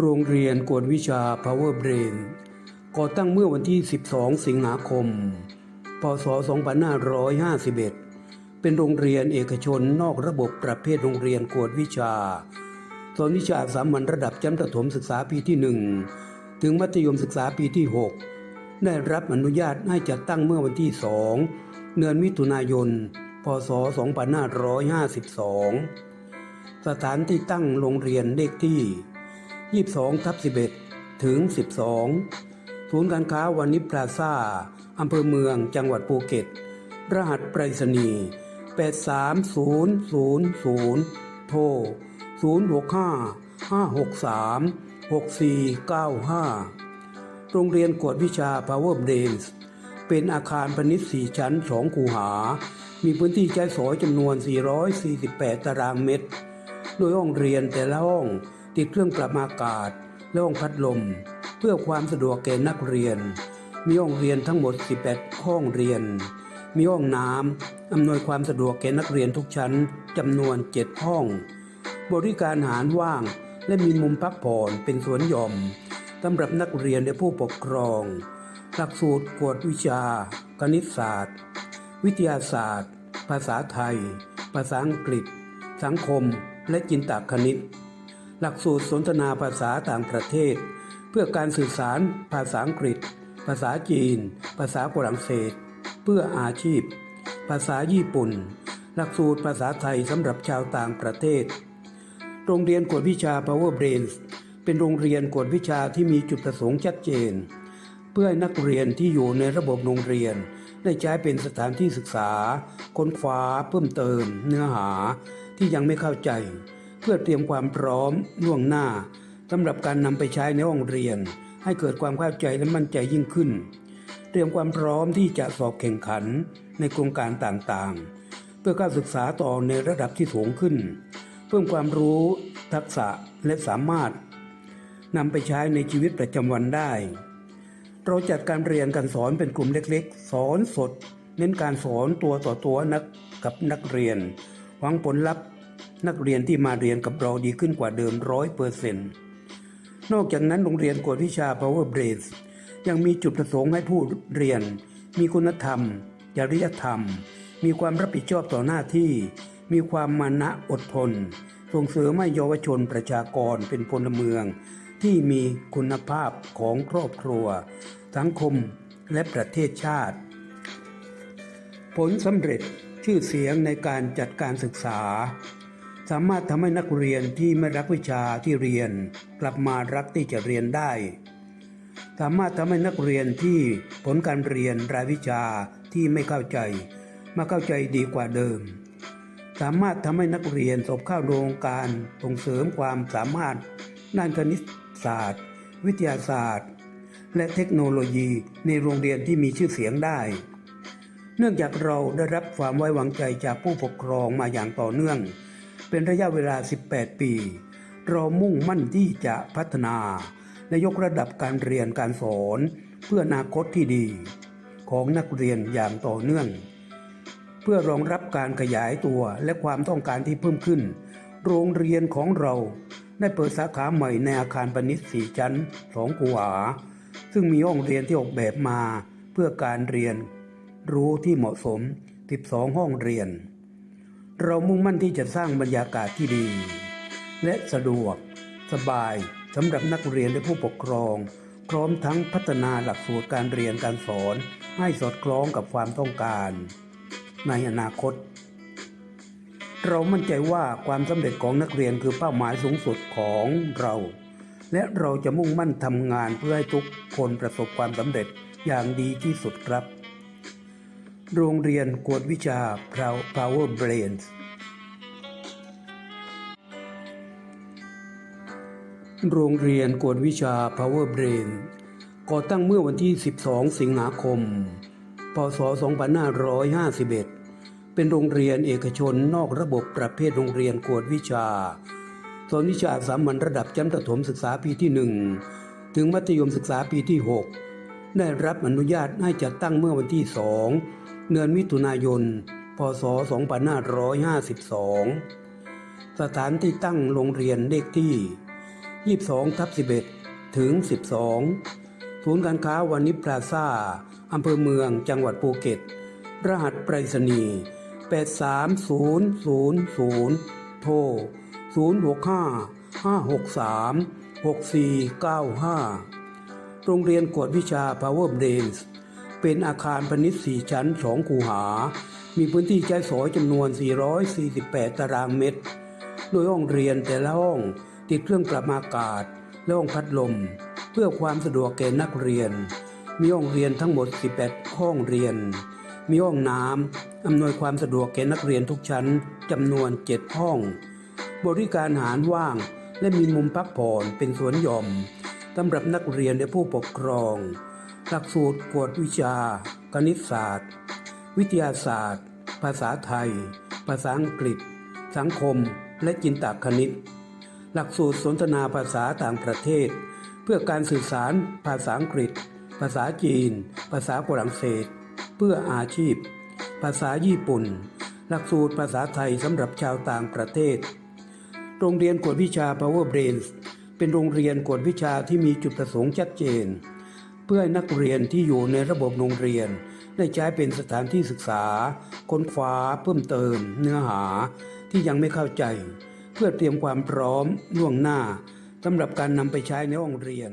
โรงเรียนกวดวิชา Power Brain ก่อตั้งเมื่อวันที่ 12 สิงหาคม พศ 2551 เป็นโรงเรียนเอกชนนอกระบบประเภทโรงเรียนกวดวิชา สอนวิชาสามัญระดับชั้นประถมศึกษาปีที่ 1 ถึงมัธยมศึกษาปีที่ 6 ได้รับอนุญาตให้จัดตั้งเมื่อวันที่ 2 เดือนมิถุนายน พศ 2552 สถานที่ตั้งโรงเรียนเลขที่ 22ทับ11 ถึง 12 ศูนย์การค้าวันนิพลาซ่าอำเภอเมืองจังหวัดภูเก็ต รหัสไปรษณีย์ 83000 โทร 065 563 6495 โรงเรียนกวดวิชา Power Brains เป็นอาคารพาณิชย์4ชั้น 2 คูหา มีพื้นที่ใช้สอยจำนวน 448 ตารางเมตร โดยห้องเรียนแต่ละห้อง ติดเครื่องปรับอากาศและห้องพัดลม เพื่อความสะดวกแก่นักเรียน มีห้องเรียนทั้งหมด 18 ห้องเรียน มีห้องน้ำอำนวยความสะดวกแก่นักเรียนทุกชั้นจำนวน 7 ห้อง บริการอาหารว่าง และมีมุมพักผ่อนเป็นสวนหย่อมสำหรับนักเรียนและผู้ปกครอง หลักสูตรกวดวิชา คณิตศาสตร์ วิทยาศาสตร์ ภาษาไทย ภาษาอังกฤษ สังคม และจินตคณิต หลักสูตรสนทนาภาษาต่างประเทศ เพื่อการสื่อสารภาษาอังกฤษ ภาษาจีน ภาษาฝรั่งเศส เพื่ออาชีพ ภาษาญี่ปุ่น หลักสูตรภาษาไทยสำหรับชาวต่างประเทศ โรงเรียนกวดวิชา Power Brains เป็นโรงเรียนกวดวิชาที่มีจุดประสงค์ชัดเจน เพื่อให้นักเรียนที่อยู่ในระบบโรงเรียน ได้ใช้เป็นสถานที่ศึกษา ค้นคว้าเพิ่มเติม เนื้อหาที่ยังไม่เข้าใจ เพื่อเตรียมความพร้อมล่วงหน้าสำหรับการนำไปใช้ในห้องเรียน ให้เกิดความเข้าใจและมั่นใจยิ่งขึ้น เตรียมความพร้อมที่จะสอบแข่งขันในโครงการต่างๆ เพื่อการศึกษาต่อในระดับที่สูงขึ้น เพิ่มความรู้ทักษะและสามารถนำไปใช้ในชีวิตประจำวันได้ เราจัดการเรียนการสอนเป็นกลุ่มเล็กๆ สอนสด เน้นการสอนตัวต่อตัวนักกับนักเรียน หวังผลลัพธ์ นักเรียนที่มาเรียนกับเราดีขึ้นกว่าเดิมร้อยเปอร์เซ็นต์นอกจากนั้นโรงเรียนกวดวิชา Power b r a i n ยังมีจุดประสงค์ให้ผู้เรียน มีคุณธรรม จริยธรรม มีความรับผิดชอบต่อหน้าที่ มีความมานะอดทน ส่งเสริมให้เยาวชนประชากรเป็นพลเมือง ที่มีคุณภาพของครอบครัว สังคมและประเทศชาติ ผลสำเร็จชื่อเสียงในการจัดการศึกษา สามารถทำให้นักเรียนที่ไม่รักวิชาที่เรียน กลับมารักที่จะเรียนได้ สามารถทำให้นักเรียนที่ผลการเรียนรายวิชาที่ไม่เข้าใจ มาเข้าใจดีกว่าเดิม สามารถทำให้นักเรียนสอบเข้าโรงการส่งเสริมความสามารถด้านคณิตศาสตร์ วิทยาศาสตร์ และเทคโนโลยีในโรงเรียนที่มีชื่อเสียงได้ เนื่องจากเราได้รับความไว้วางใจจากผู้ปกครองมาอย่างต่อเนื่อง เป็นระยะเวลา 18 ปี เรามุ่งมั่นที่จะพัฒนาและยกระดับการเรียนการสอนเพื่ออนาคตที่ดี ของนักเรียนอย่างต่อเนื่อง เพื่อรองรับการขยายตัวและความต้องการที่เพิ่มขึ้น โรงเรียนของเราได้เปิดสาขาใหม่ในอาคารพาณิชสี่ชั้นสองคูหาซึ่งมีห้องเรียนที่ออกแบบมาเพื่อการเรียน รู้ที่เหมาะสม 12 ห้องเรียน เรามุ่งมั่นที่จะสร้างบรรยากาศที่ดี และสะดวก สบายสำหรับนักเรียนและผู้ปกครอง พร้อมทั้งพัฒนาหลักสูตรการเรียนการสอน ให้สอดคล้องกับความต้องการ ในอนาคต เรามั่นใจว่าความสำเร็จของนักเรียนคือเป้าหมายสูงสุดของเรา และเราจะมุ่งมั่นทำงานเพื่อให้ทุกคนประสบความสำเร็จอย่างดีที่สุดครับ โรงเรียนกวดวิชา Power Brains โรงเรียนกวดวิชา Power Brain ก่อตั้งเมื่อวันที่ 12 สิงหาคม พศ 2551 เป็นโรงเรียนเอกชนนอกระบบประเภทโรงเรียนกวดวิชาสอนวิชาสามัญระดับชั้นประถมศึกษาปีที่ 1 ถึงมัธยมศึกษาปีที่ 6 ได้รับอนุญาตให้จัดตั้งเมื่อวันที่ 2 เดือนมิถุนายน พศ 2552 สถานที่ตั้งโรงเรียนเลขที่ 22 ทับ 11 ถึง 12 ศูนย์การค้าวานิพลาซาอำเภอเมืองจังหวัดภูเก็ต รหัสไปรษณีย์ 83000 โทร 065 563 6495 โรงเรียนกวดวิชา Power Brains เป็นอาคารพาณิชย์4ชั้น 2 คูหา มีพื้นที่ใช้สอยจำนวน 448 ตารางเมตร โดยห้องเรียนแต่ละห้องติดเครื่องปรับอากาศและห้องพัดลม เพื่อความสะดวกแก่นักเรียน มีห้องเรียนทั้งหมด 18 ห้องเรียน มีห้องน้ำอำนวยความสะดวกแก่นักเรียนทุกชั้นจำนวน 7 ห้อง บริการอาหารว่างและมีมุมพักผ่อนเป็นสวนหย่อมสำหรับนักเรียนและผู้ปกครอง หลักสูตรกวดวิชา คณิตศาสตร์ วิทยาศาสตร์ ภาษาไทย ภาษาอังกฤษ สังคม และจินตคณิต หลักสูตรสนทนาภาษาต่างประเทศ เพื่อการสื่อสารภาษาอังกฤษ ภาษาจีน ภาษาฝรั่งเศส เพื่ออาชีพ ภาษาญี่ปุ่น หลักสูตรภาษาไทยสำหรับชาวต่างประเทศ โรงเรียนกวดวิชา Power Brains เป็นโรงเรียนกวดวิชาที่มีจุดประสงค์ชัดเจน พื่อให้นักเรียนที่อยู่ในระบบโรงเรียน ได้ใช้เป็นสถานที่ศึกษา ค้นคว้าเพิ่มเติม เนื้อหาที่ยังไม่เข้าใจ เพื่อเตรียมความพร้อมล่วงหน้าสำหรับการนำไปใช้ในห้องเรียน